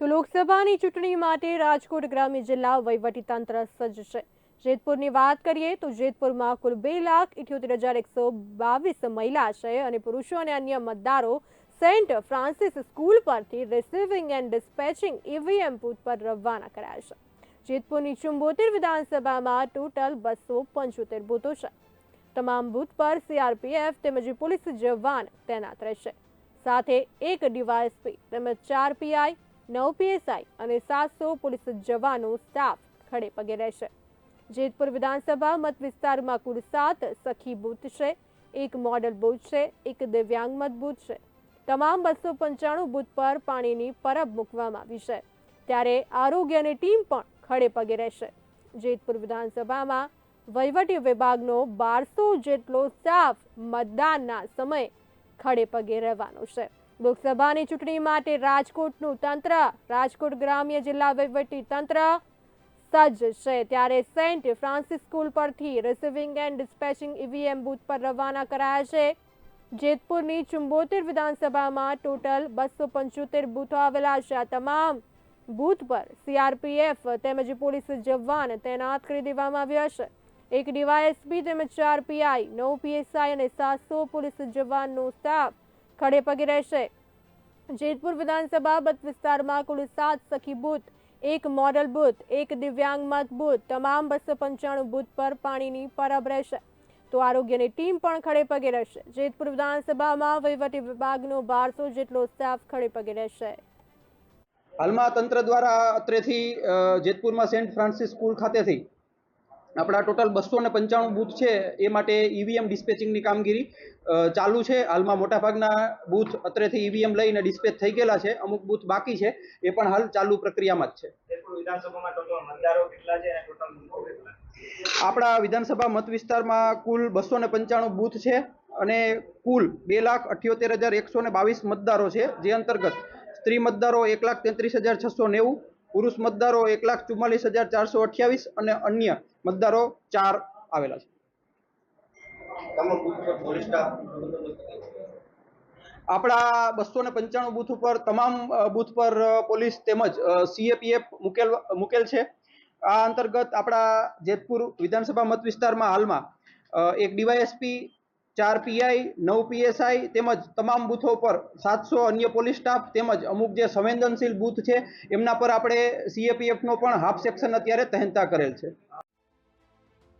તો લોકસભાની ચૂંટણી માટે રાજકોટ ગ્રામ્ય જિલ્લા વહીવટીતંત્ર સજ્જ છે. જેતપુરની વાત કરીએ તો જેતપુરમાં કુલ બે લાખ ઇઠ્યોતેર હજાર એકસો બાવીસ મહિલા છે અને પુરુષો અને અન્ય મતદારો સેન્ટ ફ્રાન્સિસ સ્કૂલ પરથી receiving and dispatching EVM booth પર રવાના કરાયા છે. જેતપુરની ચુંબોતેર વિધાનસભામાં ટોટલ બસો પંચોતેર બૂથો છે. તમામ બૂથ પર સીઆરપીએફ તેમજ પોલીસ જવાન તૈનાત રહેશે. સાથે એક ડીવાયએસપી તેમજ ચાર પીઆઈ નવ પીએસઆઈ અને સાતસો પોલીસ જવાનો સ્ટાફ ખડે પગે રહેશે. જેતપુર વિધાનસભા મત વિસ્તારમાં કુલ સાત સખી બૂથ છે, એક મોડલ બૂથ છે, એક દિવ્યાંગ મત બૂથ છે. તમામ બસો પંચાણું બૂથ પર પાણીની પરબ મૂકવામાં આવી છે. ત્યારે આરોગ્યની ટીમ પણ ખડે પગે રહેશે. જેતપુર વિધાનસભામાં વહીવટી વિભાગનો બારસો જેટલો સ્ટાફ મતદાનના સમયે ખડે પગે રહેવાનો છે. લોકસભાની ચૂંટણી માટે રાજકોટનું તંત્ર, રાજકોટ ગ્રામ્ય જિલ્લા વહીવટી તંત્ર સજ્જ છે. ત્યારે સેન્ટ ફ્રાન્સિસ સ્કૂલ પરથી receiving and dispatching EVM booth પર રવાના કરાયા છે. જેતપુરની ચુંબોતેર વિધાનસભામાં ટોટલ બસો પંચોતેર બૂથો આવેલા છે. આ તમામ બૂથ પર સીઆરપીએફ તેમજ પોલીસ જવાન તૈનાત કરી દેવામાં આવ્યા છે. એક ડીવાયએસપી તેમજ ચાર પીઆઈ, નવ પીએસઆઈ અને સાતસો પોલીસ જવાનનો સ્ટાફ ખડે પગે રહેશે. જેતપુર વિધાનસભા મત વિસ્તારમાં કુલ સાત સખી બૂથ, એક મોડલ બૂથ, એક દિવ્યાંગ મત બૂથ, તમામ બસો પંચાણું બૂથ પર પાણીની પરબ રહેશે. તો આરોગ્યની ટીમ પણ ખડે પગે રહેશે. જેતપુર વિધાનસભામાં વહીવટી વિભાગનો બારસો જેટલો સ્ટાફ ખડે પગે રહેશે. હાલમાં તંત્ર દ્વારા અત્રેથી જેતપુરમાં સેન્ટ ફ્રાન્સિસ સ્કૂલ ખાતેથી આપણા ટોટલ બસો ને પંચાણું બૂથ છે એ માટે ઈવીએમ ડિસ્પેચિંગની કામગીરી ચાલુ છે. હાલમાં મોટાભાગના બૂથ અત્રેથી ઈવીએમ લઈને ડિસ્પેચ થઈ ગયેલા છે. અમુક બૂથ બાકી છે. એ પણ હાલ ચાલુ પ્રક્રિયામાં જ છે? આપણા વિધાનસભા મત વિસ્તારમાં કુલ બસો ને પંચાણું બૂથ છે અને કુલ બે લાખ અઠ્યોતેર હજાર એકસો ને બાવીસ મતદારો છે જે અંતર્ગત સ્ત્રી મતદારો એક લાખ તેત્રીસ હજાર છસો નેવું પુરુષ મતદારો એક લાખ ચુમ્માલીસ હજાર ચારસો અઠ્યાવીસ અને અન્ય મતદારો ચાર આવેલા છે. આપણા બસો ને પંચાણું બૂથ ઉપર તમામ બૂથ પર પોલીસ તેમજ સીએપીએફ મુકેલ મુકેલ છે. આ અંતર્ગત આપણા જેતપુર વિધાનસભા મત વિસ્તારમાં હાલમાં એક ડીવાયએસપી ચાર પીઆઈ, નવ પીએસઆઈ તેમજ તમામ બૂથો પર સાતસો અન્ય પોલીસ સ્ટાફ તેમજ અમુક જે સંવેદનશીલ બૂથ છે, એમના પર આપણે સીએપીએફનો પણ હાફ સેક્શન અત્યારે તહેનતા કરેલ છે.